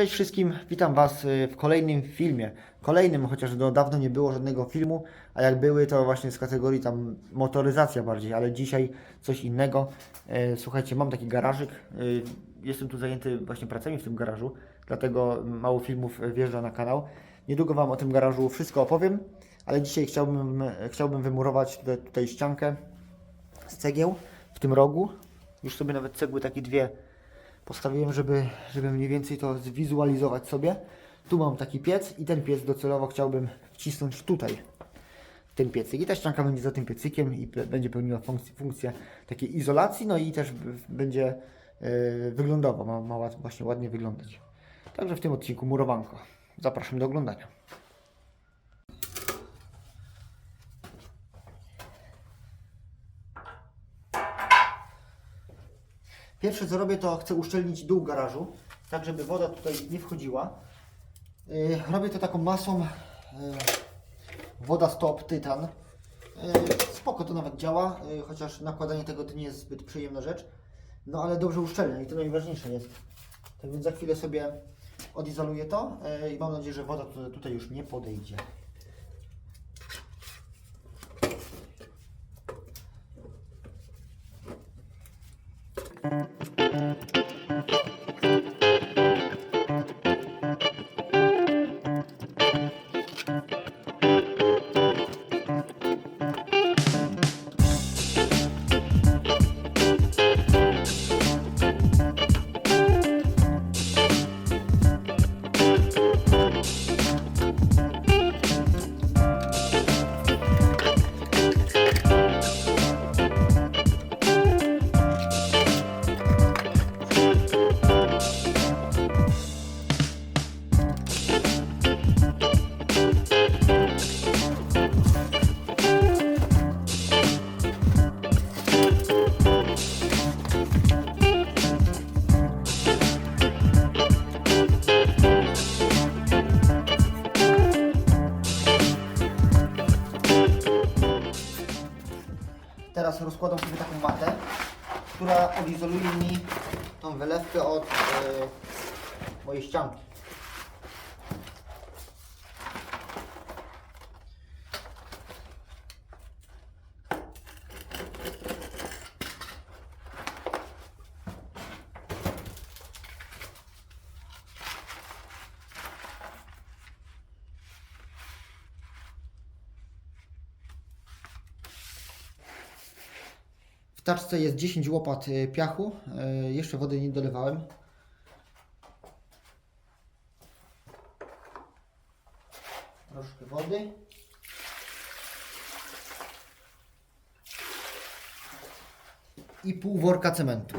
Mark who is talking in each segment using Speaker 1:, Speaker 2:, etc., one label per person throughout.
Speaker 1: Cześć wszystkim, witam Was y, w kolejnym filmie. Kolejnym, chociaż do dawno nie było żadnego filmu, a jak były, to właśnie z kategorii tam motoryzacja bardziej, ale dzisiaj coś innego. E, Słuchajcie, mam taki garażyk. y, Jestem tu zajęty właśnie pracami w tym garażu, dlatego mało filmów wjeżdża na kanał. Niedługo Wam o tym garażu wszystko opowiem, ale dzisiaj chciałbym, chciałbym wymurować tutaj- tutaj ściankę z cegieł w tym rogu. Już sobie nawet cegły takie dwie postawiłem, żeby, żeby mniej więcej to zwizualizować sobie. Tu mam taki piec i ten piec docelowo chciałbym wcisnąć tutaj. Ten piecyk. I ta ścianka będzie za tym piecykiem i będzie pełniła funkcję, funkcję takiej izolacji, no i też będzie yy, wyglądowo, ma, ma ład- właśnie ładnie wyglądać. Także w tym odcinku murowanko. Zapraszam do oglądania. Pierwsze co robię to chcę uszczelnić dół garażu, tak żeby woda tutaj nie wchodziła. Yy, robię to taką masą yy, woda stop tytan. Yy, spoko to nawet działa, chociaż nakładanie tego to nie jest zbyt przyjemna rzecz. No ale dobrze uszczelnia i to najważniejsze jest. Tak więc za chwilę sobie odizoluję to i mam nadzieję, że woda tu- tutaj już nie podejdzie. Która odizoluje mi tą wylewkę od e, mojej ścianki. W taczce jest 10 łopat e, piachu. E, Jeszcze wody nie dolewałem. Troszkę wody. I pół worka cementu.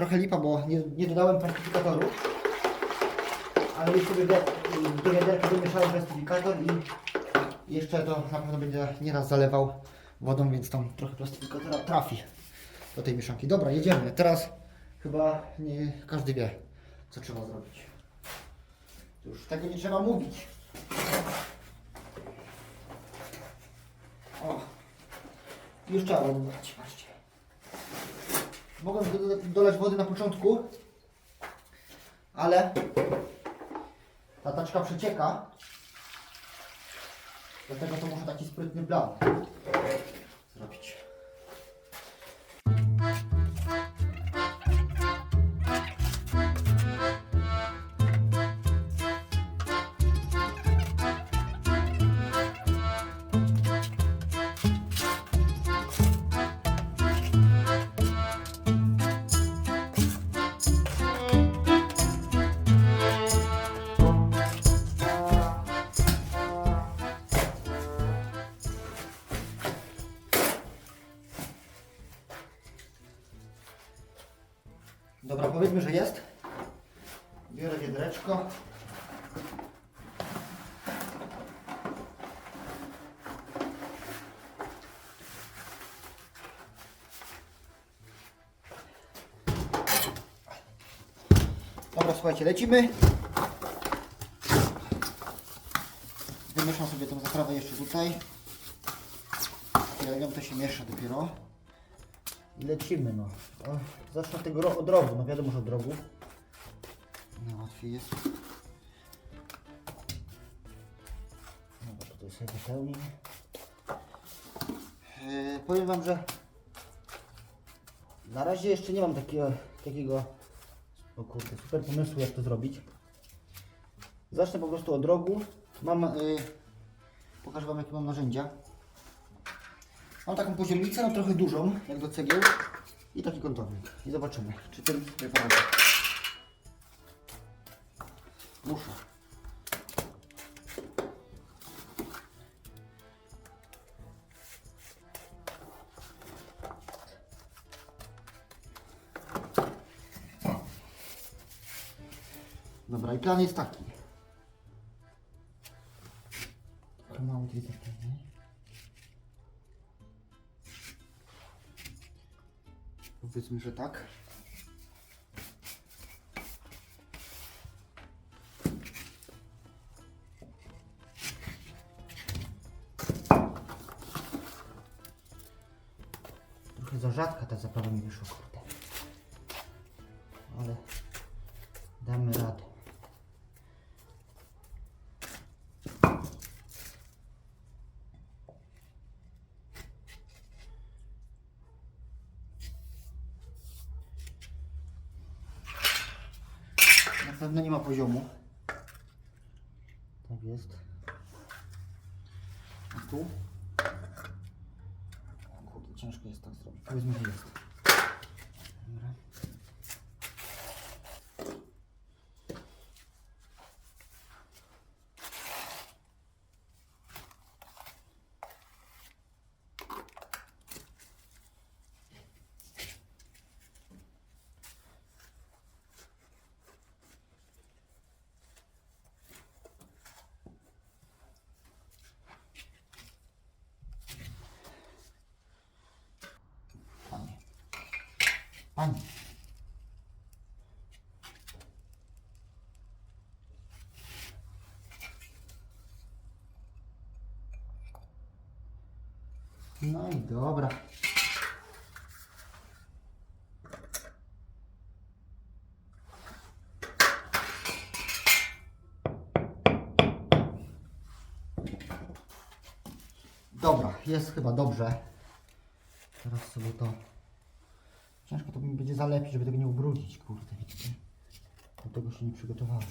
Speaker 1: Trochę lipa, bo nie, nie dodałem plastyfikatorów. Ale już sobie do, do wiaderka domieszałem plastyfikator i jeszcze to na pewno będzie nieraz zalewał wodą, więc tam trochę plastyfikatora trafi do tej mieszanki. Dobra, jedziemy. Teraz chyba nie każdy wie, co trzeba zrobić. Już tego nie trzeba mówić. O, już trzeba ładować, patrzcie. Mogłem do, dolać wody na początku, ale ta taczka przecieka. Dlatego to muszę taki sprytny plan zrobić. Biorę wiadreczko. Dobra, słuchajcie, lecimy. Wymieszam sobie tą zaprawę jeszcze tutaj. Ja to się miesza dopiero. I lecimy, no. Zacznę tego od rogu, no wiadomo, że od rogu. No, łatwiej jest. Dobra, tutaj sobie wypełnię. Yy, powiem Wam, że na razie jeszcze nie mam takiego, takiego o kurde, super pomysłu jak to zrobić. Zacznę po prostu od rogu. Mam, yy, pokażę Wam jakie mam narzędzia. Mam taką poziomnicę, no trochę dużą, jak do cegieł. I taki kątownik. I zobaczymy, czy poradzę. Muszę. Dobra, i plan jest taki. Że tak. Trochę za rzadka ta zaprawa mi wyszła, kurde. Ale damy radę. Na pewno nie ma poziomu. Tak jest. A tu? O kurde, ciężko jest tak zrobić. Powiedzmy, że jest. Dobra. Panie. Panie. No i dobra. Dobra, jest chyba dobrze. Teraz sobie to... Ciężko to mi będzie zalepić, żeby tego nie ubrudzić, kurde, widzicie? Do tego się nie przygotowałem.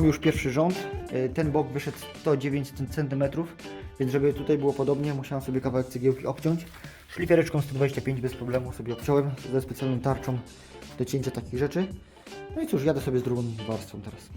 Speaker 1: Mam już pierwszy rząd. E, Ten bok wyszedł 109 cm, więc żeby tutaj było podobnie, musiałem sobie kawałek cegiełki obciąć. Szlifiereczką 125 bez problemu sobie obciąłem ze specjalną tarczą do cięcia takich rzeczy. No i cóż, jadę sobie z drugą warstwą teraz.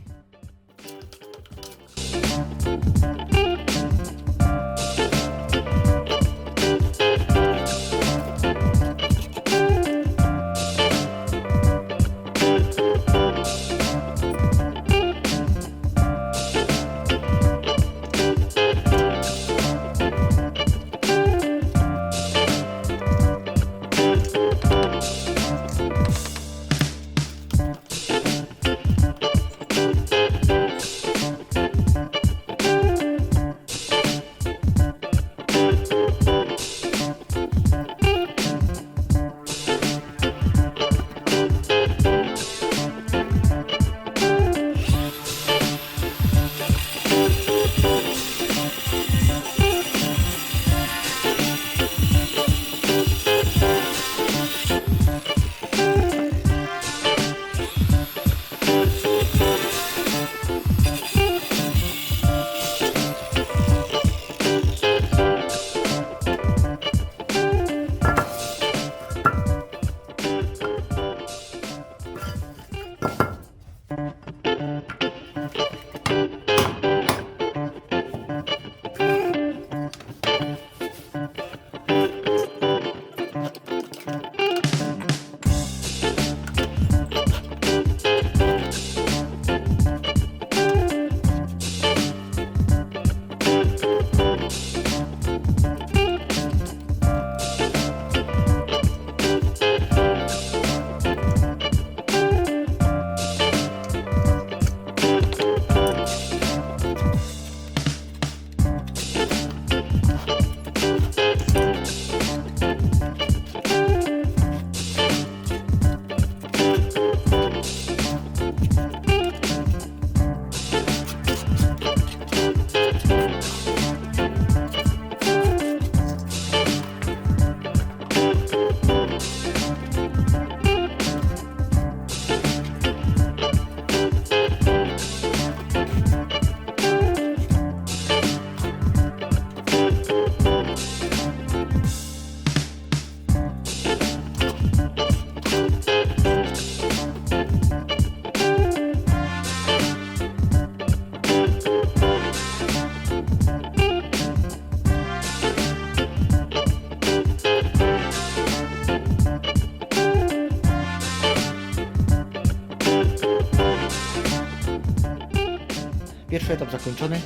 Speaker 1: Pierwszy etap zakończony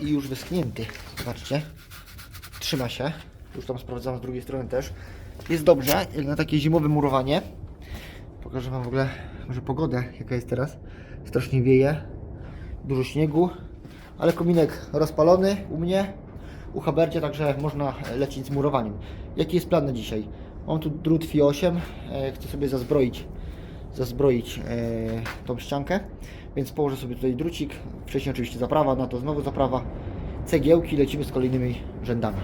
Speaker 1: i już wyschnięty. Zobaczcie. Trzyma się. Już tam sprawdzam z drugiej strony też. Jest dobrze, na takie zimowe murowanie. Pokażę Wam w ogóle może pogodę, jaka jest teraz. Strasznie wieje. Dużo śniegu. Ale kominek rozpalony u mnie, u Habercie, także można lecieć z murowaniem. Jaki jest plan na dzisiaj? Mam tu drut FI 8. E, chcę sobie zazbroić zazbroić e, tą ściankę, więc położę sobie tutaj drucik, wcześniej oczywiście zaprawa, na to znowu zaprawa, cegiełki, lecimy z kolejnymi rzędami.